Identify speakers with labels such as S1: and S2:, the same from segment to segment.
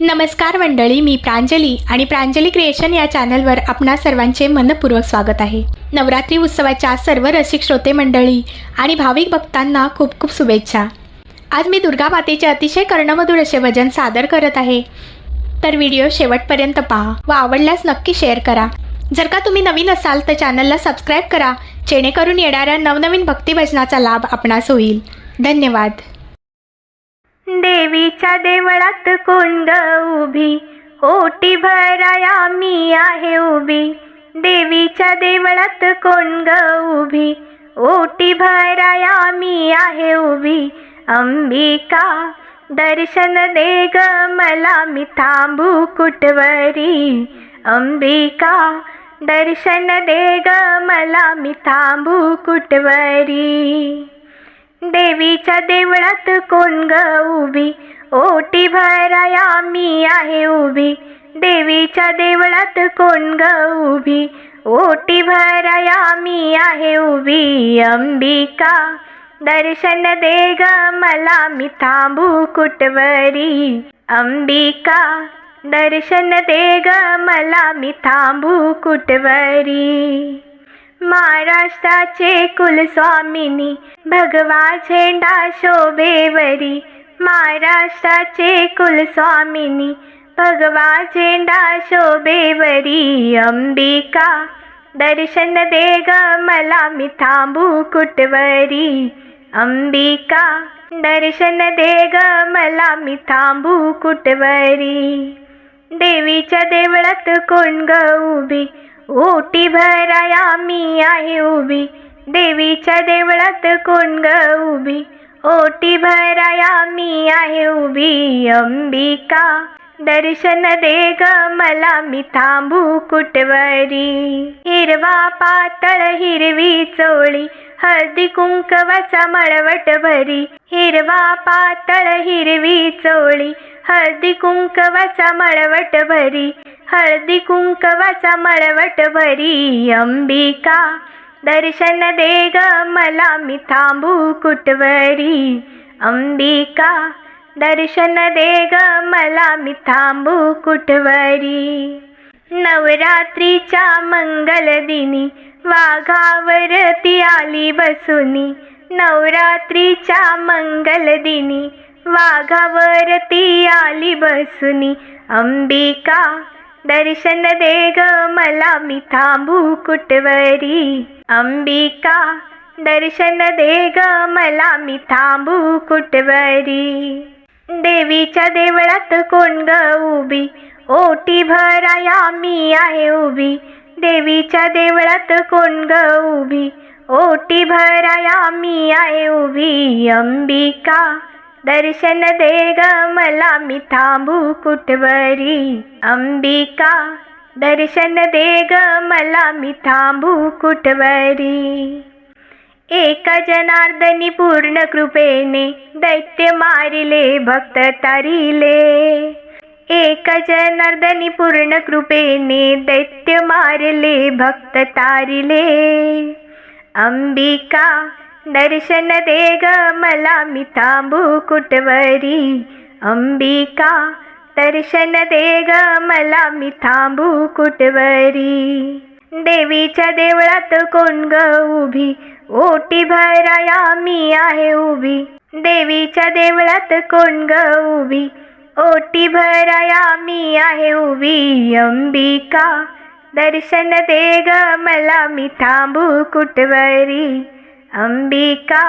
S1: नमस्कार मंडळी मी प्रांजली आणि प्रांजली क्रिएशन या चॅनलवर आपणा सर्वांचे मनपूर्वक स्वागत आहे. नवरात्री उत्सवाच्या सर्व रसिक श्रोते मंडळी आणि भाविक भक्तांना खूप खूप शुभेच्छा. आज मी दुर्गा मातेचे अतिशय कर्णमधुर असे भजन सादर करत आहे. तर व्हिडिओ शेवटपर्यंत पहा व आवडल्यास नक्की शेअर करा. जर का तुम्ही नवीन असाल तर चॅनलला सबस्क्राईब करा जेणेकरून येणाऱ्या नवनवीन भक्तिभजनाचा लाभ आपणास होईल. धन्यवाद. देवीच्या देवळात कोण ग उभी ओटी भराया मी आहे उभी. देवीच्या देवळात कोण ग उभी ओटी भराया मी आहे उभी. अंबिका दर्शन दे ग मला मी थांबू कुटवरी अंबिका दर्शन दे ग मला मी थांबू कुटवरी देवीच्या देवळात कोण ग उभी? ओटी भराया मी आहे उभी. देवीच्या देवळात कोण ग उभी? ओटी भराया मी आहे उभी अंबिका. दर्शन दे ग मला मी थांबू कुटवरी अंबिका दर्शन दे ग मला मी थांबू कुटवरी महाराष्ट्राचे कुलस्वामिनी भगवा झेंडा शोभेवरी. महाराष्ट्राचे कुलस्वामिनी भगवा झेंडा शोभेवरी. अंबिका दर्शन दे ग मला मी थांबू कुटवरी अंबिका दर्शन दे ग मला मी थांबू कुटवरी देवीच्या देवळात कोण ग उभी? ओटी भराया मी आहे उभी. देवीच्या देवळात कोण ग उभी. ओटी भराया मी आहे उभी अंबिका. दर्शन दे ग मला मी थांबू कुटवरी हिरवा पातळ हिरवी चोळी. हळदी कुंकवाचा मळवट भरी हिरवा पातळ हिरवी चोळी हळदी कुंकवाचा मळवट भरी हळदी कुंकवाचा मळवट भरी. अंबिका दर्शन दे ग मला मी थांबू कुटवरी अंबिका दर्शन दे ग मला मी थांबू कुटवरी नवरात्रीच्या मंगल दिनी वाघावरती आली बसुनी. नवरात्रीच्या मंगल दिनी वाघावरती आली बसुनी. अंबिका दर्शन दे ग मला मी थांबू कुटवरी अंबिका दर्शन दे ग मला मी थांबू कुटवरी देवीच्या देवळात कोण ग उभी? ओटी भराया मी आहे उभी. देवीच्या देवळात कोण ग उभी? ओटी भराया मी आहे उभी. अंबिका दर्शन दे ग मला मी थांबू कुठवरी? अंबिका दर्शन दे ग मला मी थांबू कुटवरी एक जनार्दनी पूर्ण कृपेने दैत्य मारिले भक्त तारिले. एक नर्दनी पूर्ण कृपेने दैत्य मारले भक्त तारिले. अंबिका दर्शन दे ग मला मी थांबू कुटवरी अंबिका दर्शन दे ग मला मी थांबू कुटवरी देवीच्या देवळात कोण ग उभी? ओटी भराया मी आहे उभी. देवीच्या देवळात कोण ग उभी? ओटी भराया मी आहे उभी अंबिका. दर्शन दे ग मला मी थांबू कुटवरी अंबिका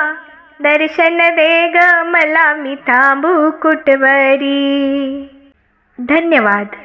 S1: दर्शन दे ग मला मी थांबू कुटवरी धन्यवाद.